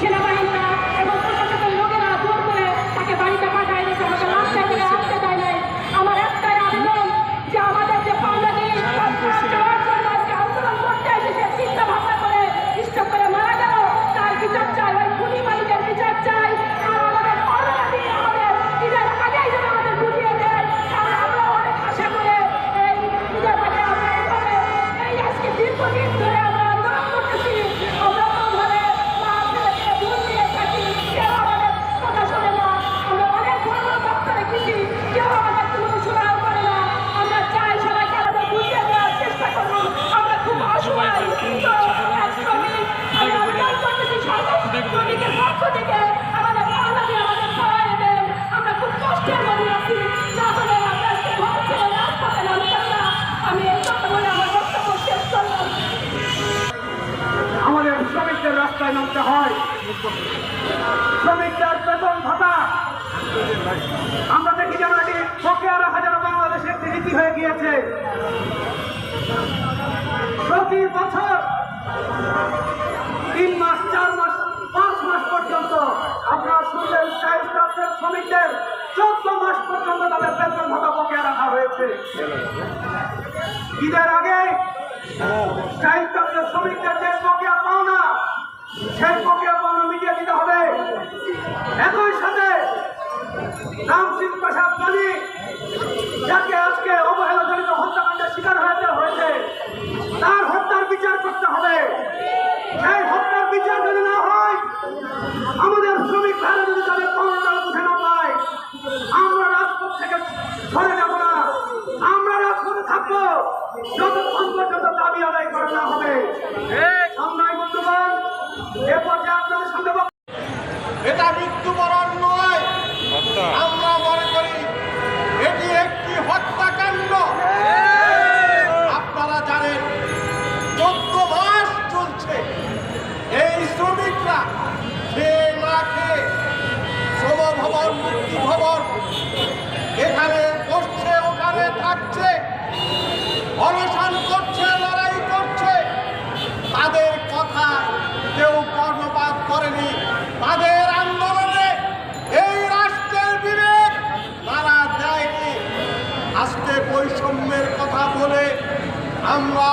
সেনাবাহিনীরা হয়। শ্রমিকদের বেতন ভাতা। আমরা দেখি যেন এটি হাজারা বাংলাদেশে একটি রীতি হয়ে গিয়েছে। প্রতি বছর তিন মাস, চার মাস, পাঁচ মাস পর্যন্ত আপনার শুনলেন স্টাফের শ্রমিকদের চোদ্দ মাস পর্যন্ত তাদের বেতন ভাতা বকেয়া রাখা হয়েছে। ঈদের আগে সাহিত্য শ্রমিকদের বকেয়া পাওনা মিটিয়ে দিতে হবে। একই সাথে রামসিং প্রসাদ মানি যাকে আজকে অবহেলাজনিত হত্যাকাণ্ডের শিকার হয়েছে হয়েছে। তার হত্যার বিচার করতে হবে। সেই হত্যার বিচার যদি না হয়, আমাদের শ্রমিক ভাইরা যদি 国家要强的吗？আমরা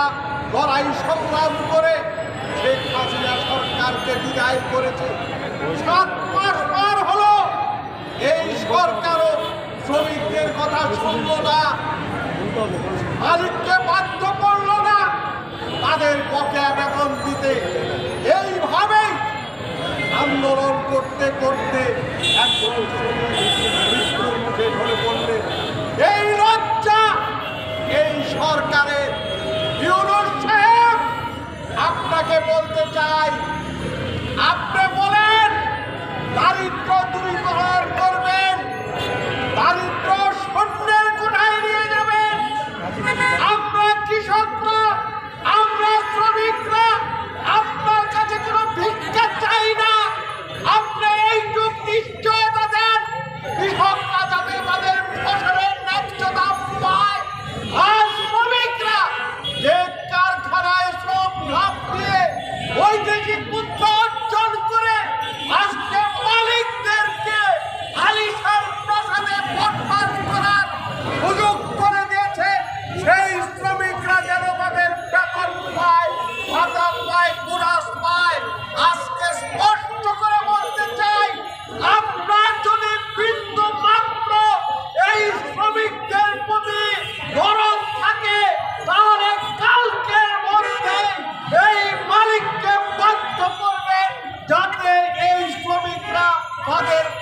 লড়াই সংগ্রাম করে শেখ হাসিনা সরকারকে বিদায় করেছে। সাত মাস পার হলো, এই সরকারও শ্রমিকদের কথা শুনলো না, মালিককে বাধ্য করল না, তাদের বকেয়া বেতন দিতে। এইভাবেই আন্দোলন করতে করতে মৃত্যুর মুখে ঢলে পড়লে। এই লজ্জা এই সরকারের ইউনুস সাহেব আপনাকে বলতে চাই আপনি Father